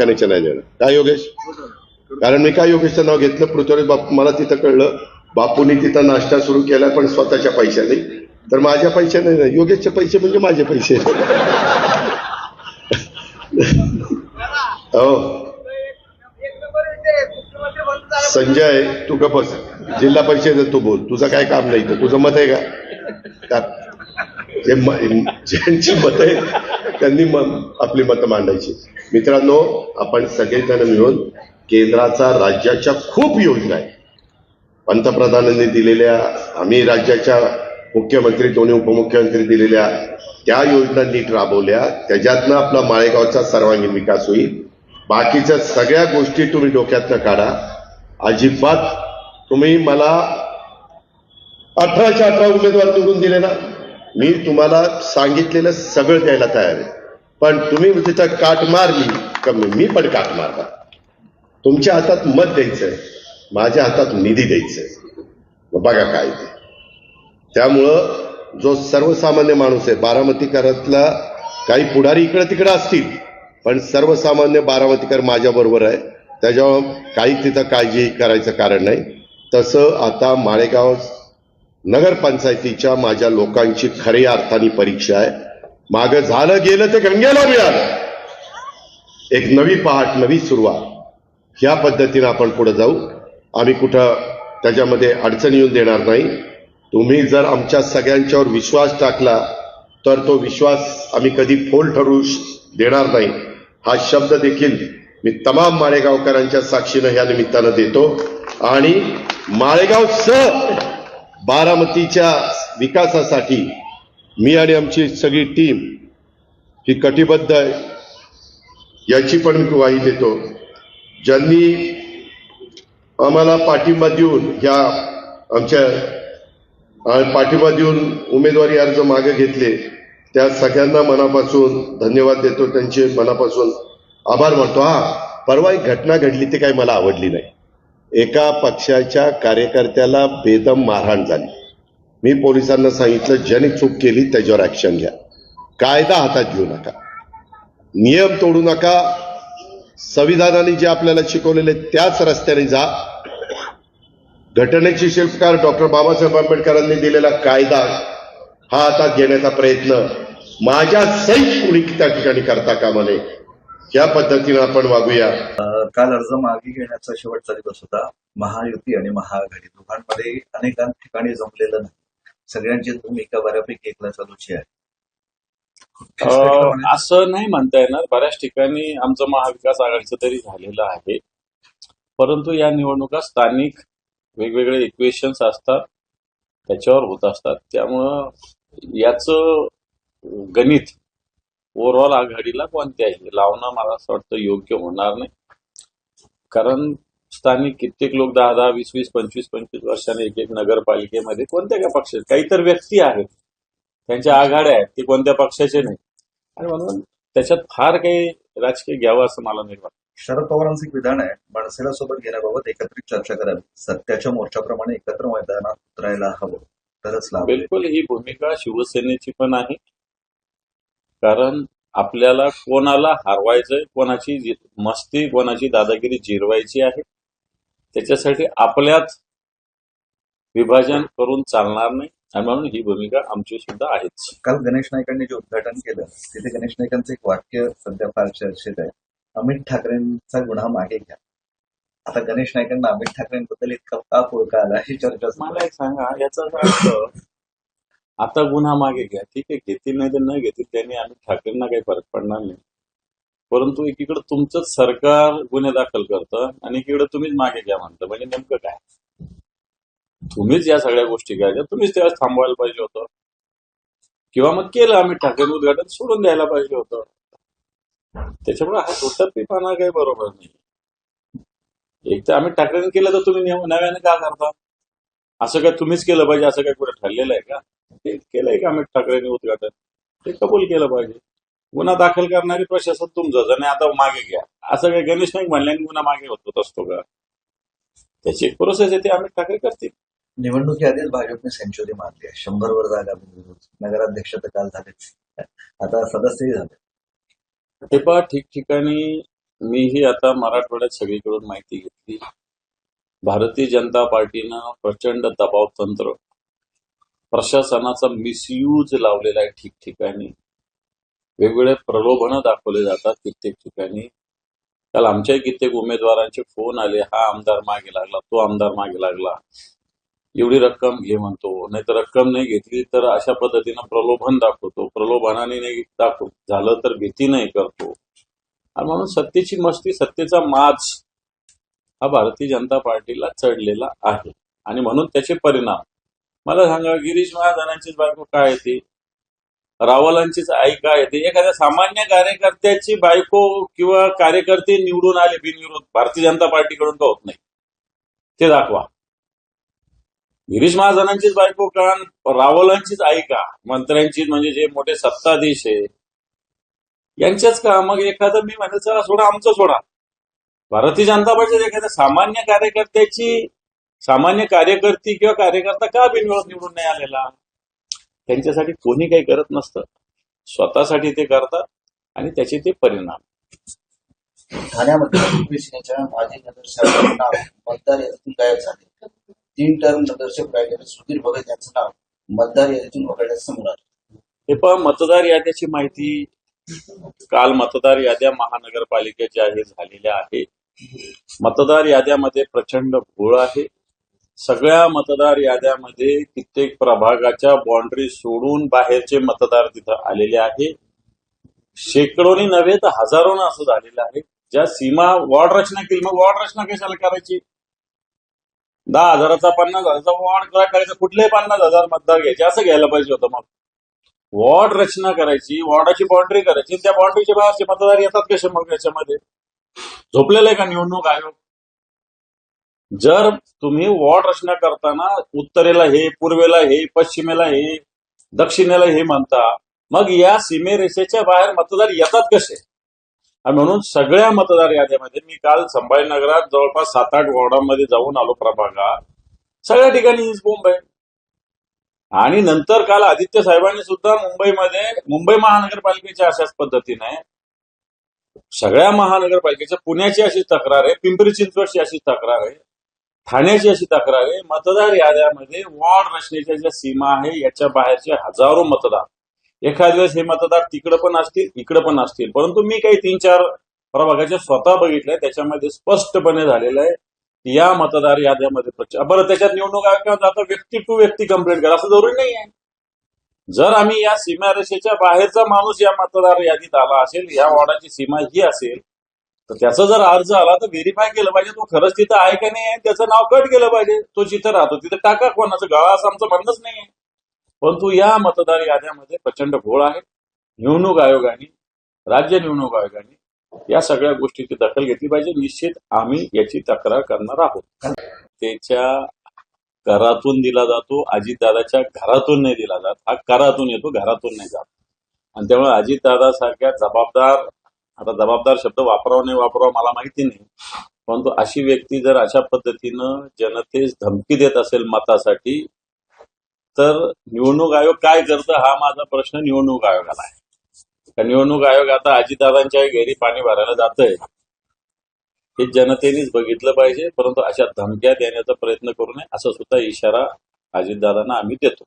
कारखान्याच्या नाही देणं काय योगेश? कारण मी काय योगेशचं नाव घेतलं? पृथ्वीराज बापू मला तिथं कळलं. बापूंनी तिथं नाश्ता सुरू केला पण स्वतःच्या पैशाने. तर माझ्या पैशाने नाही. योगेशचे पैसे म्हणजे माझे पैसे. हो. संजय तू बस. जिल्हा परिषदेत तू बोल. तुझं काय काम नाही तर तुझं मत आहे का? जे ज्यांची मत आहे त्यांनी मग आपली मतं मांडायची. मित्रांनो आपण सगळेजण मिळून केंद्राचा राज्याच्या खूप योजना आहे पंतप्रधानांनी दिलेल्या आम्ही राज्याच्या मुख्यमंत्री दोन्ही उपमुख्यमंत्री दिलेल्या त्या योजना नीट राबवल्या. त्याच्यातनं आपला माळेगावचा सर्वांगीण विकास होईल. बाकीच्या सगळ्या गोष्टी तुम्ही डोक्यातनं काढा. अजिबात तुम्ही मला अठराच्या अठरा उमेदवार निवडून दिले ना? मी तुम्हाला सांगितलेलं सगळं द्यायला तयार आहे. पण तुम्ही तिथं काट मारली का मी मी पण काट मारणार. तुमच्या हातात मत द्यायचंय. माझ्या हातात निधी द्यायचंय. मग बघा काय ते. त्यामुळं जो सर्वसामान्य माणूस आहे बारामतीकरातला काही पुढारी इकडं तिकडं असतील पण सर्वसामान्य बारामतीकर माझ्याबरोबर आहे. त्याच्यावर काही तिथं काळजी करायचं कारण नाही. तसं आता माळेगाव नगरपंचायतीच्या माझ्या लोकांची खऱ्या अर्थाने परीक्षा आहे. मागं झालं गेलं ते गंगेला मिळालं. एक नवी पहाट नवी सुरुवात. ह्या पद्धतीनं आपण पुढे जाऊ. आम्ही कुठं त्याच्यामध्ये अडचण येऊन देणार नाही. तुम्ही जर आमच्या सगळ्यांच्यावर विश्वास टाकला तर तो विश्वास आम्ही कधी फोल ठरू देणार नाही. हा शब्द देखील मी तमाम माळेगावकरांच्या साक्षीनं ह्या निमित्तानं देतो. आणि माळेगाव स बारामतीच्या विकासासाठी मी आणि आमची सगळी टीम ही कटिबद्ध आहे. याची पण मी ग्वाही देतो. ज्यांनी आम्हाला पाठिंबा देऊन ह्या आमच्या पाठिंबा देऊन उमेदवारी अर्ज मागे घेतले त्या सगळ्यांना मनापासून धन्यवाद देतो. त्यांचे मनापासून आभार मानतो. हा परवा एक घटना घडली ती काही मला आवडली नाही. एका पक्षाच्या कार्यकर्त्याला बेदम मारहाण झाली. मी पोलिसांना सांगितलं ज्याने चूक केली त्याच्यावर ऍक्शन घ्या. कायदा हातात घेऊ नका. नियम तोडू नका. संविधानाने जे आपल्याला शिकवलेले त्याच रस्त्याने जा. घटनेचे शिल्पकार डॉक्टर बाबासाहेब आंबेडकरांनी दिलेला कायदा हा हातात घेण्याचा प्रयत्न माझ्या सहित कुणी त्या ठिकाणी करता कामा नये या पद्धतीनं आपण वागूया. काल अर्ज मागे घेण्याचा शेवटचा दिवस होता. महायुती आणि महाआघाडी दोघांमध्ये अनेकां ठिकाणी जमलेलं नाही. सगळ्यांची एका बऱ्यापैकी एकला चालूची आहे. असं नाही म्हणता येणार. बऱ्याच ठिकाणी आमचं महाविकास आघाडीचं तरी झालेलं आहे. परंतु या निवडणुका स्थानिक वेगवेगळे इक्वेशन्स असतात. त्याच्यावर होत असतात. त्यामुळं याचं गणित ओव्हरऑल आघाडीला कोणत्याही लावणं मला असं वाटतं योग्य होणार नाही. कारण स्थानिक कित्येक लोक दहा दहा वीस वीस पंचवीस पंचवीस वर्षाने एक एक नगरपालिकेमध्ये कोणत्या काय पक्षाचे काही तर व्यक्ती आहेत. त्यांच्या आघाड्या आहेत ते कोणत्या पक्षाचे नाही. आणि म्हणून त्याच्यात फार काही राजकीय घ्यावं असं मला नाही वाटत. शरद पवारांचं एक विधान आहे मनसेला सोबत घेण्याबाबत एकत्रित चर्चा करावी. सत्याच्या मोर्चाप्रमाणे एकत्र मैदानात उतरायला हवं. तरच लाभ. बिलकुल ही भूमिका शिवसेनेची पण आहे. कारण आपल्याला कोणाला हरवायचंय कोणाची मस्ती कोणाची दादागिरी जिरवायची आहे त्याच्यासाठी आपल्यात विभाजन करून चालणार नाही. आणि म्हणून ही भूमिका आमची सुद्धा आहेच. काल गणेश नाईकांनी जे उद्घाटन केलं तिथे गणेश नाईकांचं एक वाक्य सध्या फार चर्चेत आहे. अमित ठाकरेंचा गुन्हा मागे घ्या. आता गणेश नाईकांना अमित ठाकरेंबद्दल इतका का पुळका आला ही चर्चा. मला एक सांगा याचा अर्थ आता गुन्हा मागे घ्या. ठीक आहे घेतील नाही तर नाही घेतील. त्यांनी आम्ही ठाकरेंना काही फरक पडणार नाही. परंतु एकीकडे तुमचंच सरकार गुन्हे दाखल करतं आणि एकीकडे तुम्हीच मागे घ्या म्हणतं. म्हणजे नेमकं काय? तुम्हीच या सगळ्या गोष्टी घ्यायच्या. तुम्हीच त्यावेळेस थांबवायला पाहिजे होतं. किंवा मग केलं आम्ही ठाकरे उद्घाटन सोडून द्यायला पाहिजे होतं. त्याच्यामुळे हा दुटप्पीपणा काही बरोबर नाही. एक तर आम्ही ठाकरेंनी केलं तर तुम्ही नव्याने का करता? असं काय तुम्हीच केलं पाहिजे? असं काय कुठे ठरलेलं आहे का? ते केलंय का आम्ही ठाकरेंनी उद्घाटन? ते कबूल केलं पाहिजे. गुन्हा दाखल करणारी प्रशासन तुमचं आणि आता मागे घ्या. असं काय गणेश नाईक म्हणल्याने गुन्हा मागे होत असतो का? त्याची एक प्रोसेस आहे ती अमित ठाकरे करतील. निवडणुकी आधीच भाजपने सेंचुरी मारली आहे. शंभर वर जागा नगराध्यक्ष तर काल झालेच. आता सदस्यही झाले. ते पहा ठिकठिकाणी मीही आता मराठवाड्यात सगळीकडून माहिती घेतली. भारतीय जनता पार्टीनं प्रचंड दबाव तंत्र. प्रशासनाचा मिसयूज लावलेला आहे ठिकठिकाणी. वेगवेगळे प्रलोभनं दाखवले जातात कित्येक ठिकाणी. काल आमच्याही कित्येक उमेदवारांचे फोन आले हा आमदार मागे लागला तो आमदार मागे लागला. एवढी रक्कम घे म्हणतो नाही तर रक्कम नाही घेतली तर अशा पद्धतीनं प्रलोभन दाखवतो. प्रलोभनाने नाही दाखव झालं तर भीती नाही करतो. आणि म्हणून सत्तेची मस्ती सत्तेचा माज हा भारतीय जनता पार्टीला चढलेला आहे. आणि म्हणून त्याचे परिणाम. मला सांगा गिरीश महाजनांचीच बायको काय येते रावलांचीच आई काय येते एखाद्या सामान्य कार्यकर्त्याची बायको किंवा कार्यकर्ते निवडून आले बिनविरोध भारतीय जनता पार्टीकडून का होत नाही? ते दाखवा. गिरीश महाजनांचीच बायको का रावलांचीच आई का? मंत्र्यांचीच म्हणजे जे मोठे सत्ताधीश आहे यांच्याच का? मग एखादं मी म्हणेल चला सोडा आमचं सोडा. भारतीय जनता पार्टीच्या एखाद्या सामान्य कार्यकर्त्याची सामान्य कार्यकर्ती किंवा कार्यकर्ता का बिनविरोध निवडून नाही आलेला? त्यांच्यासाठी कोणी काही करत नसतं. स्वतःसाठी ते करतात आणि त्याचे ते परिणाम. ठाण्यामध्ये शिवसेनेच्या माजी नगरसेवकांचं नाव मतदार यादीतून गायब झाले. तीन टर्म नगरसेवक राहिलेले सुधीर भगत यांचं नाव मतदार यादीतून वगळण्याचं समोर आलं. हे पण मतदार याद्याची माहिती काल मतदार याद्या महानगरपालिकेच्या हे झालेल्या आहेत मतदार याद्यामध्ये प्रचंड घोळ आहे. सगळ्या मतदार याद्यामध्ये कित्येक प्रभागाच्या बाउंड्री सोडून बाहेरचे मतदार तिथं आलेले आहे. शेकडोनी नव्हे तर हजारोनं असं झालेलं आहे. ज्या सीमा वॉर्ड रचना केली मग वॉर्ड रचना कशाला करायची? दहा हजाराचा पन्नास हजाराचा वॉर्ड करायचा? कुठलेही पन्नास हजार मतदार घ्यायचे? असं घ्यायला पाहिजे होतं मग. वॉर्ड रचना करायची वॉर्डाची बाउंड्री करायची त्या बाउंड्रीच्या बाहेरचे मतदार येतात कसे मग याच्यामध्ये? झोपलेले आहे का निवडणूक आयोग? जर तुम्ही वॉर्ड रचना करताना उत्तरेला हे पूर्वेला हे पश्चिमेला हे दक्षिणेला हे म्हणता मग या सीमेरेषेच्या बाहेर मतदार येतात कसे? आणि म्हणून सगळ्या मतदार याद्यामध्ये मी काल संभाजीनगरात जवळपास सात आठ वॉर्डांमध्ये जाऊन आलो प्रभागात. सगळ्या ठिकाणी हीच बोंब आहे. आणि नंतर काल आदित्य साहेबांनी सुद्धा मुंबईमध्ये मुंबई महानगरपालिकेच्या अशाच पद्धतीने सगळ्या महानगरपालिकेच्या पुण्याची अशी तक्रार आहे पिंपरी चिंचवडची अशी तक्रार आहे ठाण्याची अशी तक्रार आहे मतदार याद्यामध्ये वॉर्ड रचनेच्या ज्या सीमा आहे याच्या बाहेरचे हजारो मतदार. एखाद वेळेस हे मतदार तिकडे पण असतील इकडे पण असतील. परंतु मी काही तीन चार प्रभागाच्या स्वतः बघितलंय त्याच्यामध्ये स्पष्टपणे झालेलं आहे की या मतदार याद्यामध्ये प्रचार बरं त्याच्यात निवडणूक आयोगात आता व्यक्ती टू व्यक्ती कंप्लेंट करा असं जरुरी नाही आहे जर आम्ही या सीमारेषेच्या बाहेरचा माणूस या मतदार यादीत आला असेल या वॉर्डाची सीमा ही असेल तर त्याचा जर अर्ज आला तर व्हेरीफाय केलं पाहिजे तो खरंच तिथं आहे का नाही त्याचं नाव कट केलं पाहिजे. तो जिथं राहतो तिथं टाका कोणाचं गळा असं आमचं म्हणणंच नाही परंतु या मतदार याद्यामध्ये प्रचंड घोळ आहे. निवडणूक आयोगाने राज्य निवडणूक आयोगाने या सगळ्या गोष्टीची दखल घेतली पाहिजे. निश्चित आम्ही याची तक्रार करणार आहोत. त्याच्या घरातून दिला जातो अजितदादाच्या घरातून नाही दिला जात. हा करातून येतो घरातून नाही जात. आणि त्यामुळे अजितदादासारख्या जबाबदार आता जबाबदार शब्द वापरावा नाही वापरावा मला माहिती नाही. परंतु अशी व्यक्ती जर अशा पद्धतीनं जनतेस धमकी देत असेल मतासाठी तर निवडणूक आयोग काय करतं हा माझा प्रश्न निवडणूक आयोगाला आहे. निवडणूक आयोग आता अजितदादांच्या घरी पाणी भरायला जातंय. हे जनतेनेच बघितलं पाहिजे परंतु अशा धमक्या देण्याचा प्रयत्न करू नये असं सुद्धा इशारा अजितदादांना आम्ही देतो.